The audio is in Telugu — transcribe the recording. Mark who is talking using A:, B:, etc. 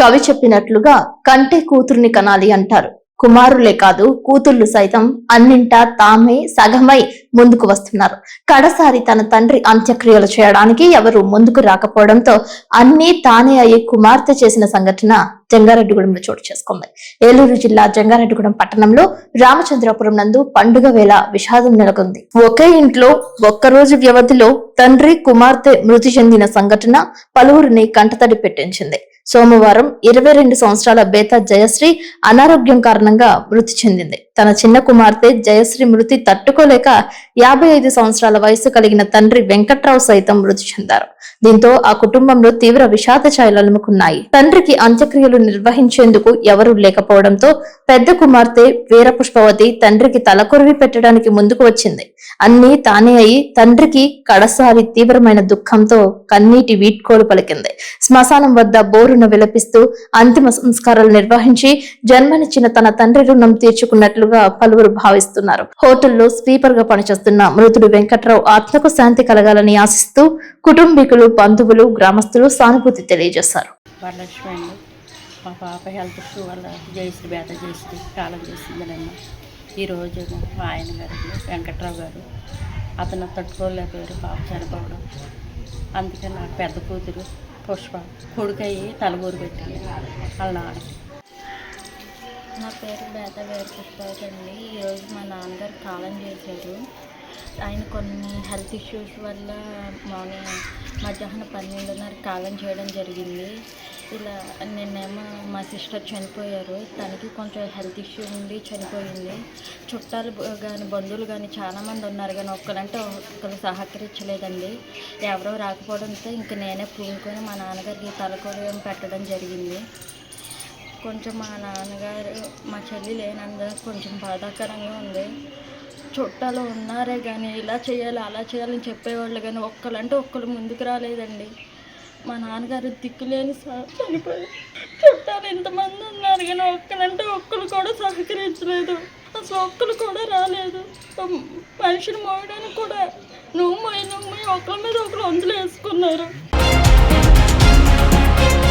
A: కవి చెప్పినట్లుగా కంటే కూతుర్ని కనాలి అంటారు. కుమారులే కాదు కూతుళ్ళు సైతం అన్నింటా తామే సగమై ముందుకు వస్తున్నారు. కడసారి తన తండ్రి అంత్యక్రియలు చేయడానికి ఎవరు ముందుకు రాకపోవడంతో అన్నీ తానే అయ్యి కుమార్తె చేసిన సంఘటన జంగారెడ్డిగూడెంలో చోటు చేసుకుంది. ఏలూరు జిల్లా జంగారెడ్డిగూడెం పట్టణంలో రామచంద్రపురం నందు పండుగ వేళ విషాదం నెలకొంది. ఒకే ఇంట్లో ఒక్కరోజు వ్యవధిలో తండ్రి కుమార్తె మృతి చెందిన సంఘటన పలువురిని కంటతడి పెట్టించింది. సోమవారం ఇరవై రెండు సంవత్సరాల బేత జయశ్రీ అనారోగ్యం కారణంగా మృతి చెందింది. తన చిన్న కుమార్తె జయశ్రీ మృతి తట్టుకోలేక యాభై ఐదు సంవత్సరాల వయసు కలిగిన తండ్రి వెంకట్రావు సైతం మృతి చెందారు. దీంతో ఆ కుటుంబంలో తీవ్ర విషాద ఛాయలు అలుముకున్నాయి. తండ్రికి అంత్యక్రియలు నిర్వహించేందుకు ఎవరూ లేకపోవడంతో పెద్ద కుమార్తె వీరపుష్పవతి తండ్రికి తలకొరివి పెట్టడానికి ముందుకు వచ్చింది. అన్నీ తానే అయి తండ్రికి కడసారి తీవ్రమైన దుఃఖంతో కన్నీటి వీడ్కోలు పలికింది. శ్మశానం వద్ద బోరున విలపిస్తూ అంతిమ సంస్కారాలు నిర్వహించి జన్మనిచ్చిన తన తండ్రి రుణం తీర్చుకున్నట్లుగా పలువురు భావిస్తున్నారు. హోటల్లో స్వీపర్గా పనిచేస్తున్న మృతుడు వెంకట్రావు ఆత్మకు శాంతి కలగాలని ఆశిస్తూ కుటుంబీకులు బంధువులు గ్రామస్తులు సానుభూతి తెలియజేశారు.
B: మా పాప హెల్త్ ఇష్యూ వల్ల జయశ్రీ బేత జయశ్రీ కాలం చేసిందనమ్మా. ఈరోజు మా ఆయన గారు వెంకట్రావు గారు అతను తట్టుకోలేకపోయారు పాప చనిపోవడం. అందుకని నాకు పెద్ద కూతురు. పుష్ప కొడుకయ్యి తలగూరు పెట్టింది వాళ్ళ నాన్న.
C: నా పేరు బేత వేరు పుష్పవతి అండి ఈరోజు మా నాన్నగారు కాలం చేశారు. ఆయన కొన్ని హెల్త్ ఇష్యూస్ వల్ల మార్నింగ్ మధ్యాహ్నం పన్నెండున్నర కాలం చేయడం జరిగింది. ఇలా నిన్నేమో మా సిస్టర్ చనిపోయారు. తనకి కొంచెం హెల్త్ ఇష్యూ ఉండి చనిపోయింది. చుట్టాలు కానీ బంధువులు కానీ చాలామంది ఉన్నారు కానీ ఒక్కరంటే ఒక్కరు సహకరించలేదండి. ఎవరో రాకపోవడంతో ఇంక నేనే పూనుకొని మా నాన్నగారికి తలకొడయం పెట్టడం జరిగింది. కొంచెం మా నాన్నగారు మా చెల్లి లేనందుకు కొంచెం బాధాకరంగా ఉంది. చుట్టాలు ఉన్నారే కానీ ఇలా చేయాలి అలా చేయాలని చెప్పేవాళ్ళు కానీ ఒక్కరంటే ఒక్కరు ముందుకు రాలేదండి. మా నాన్నగారు దిక్కులేని సా- చనిపోయారు చుట్టాలు ఇంతమంది ఉన్నారు. కానీ ఒక్కరంటే ఒక్కరు కూడా సహకరించలేదు. అసలు ఒక్కరు కూడా రాలేదు. మనిషిని మోయడానికి కూడా నువ్వు మోయి నువ్వు మోయి ఒకరి మీద ఒకరు వంతులు వేసుకున్నారు.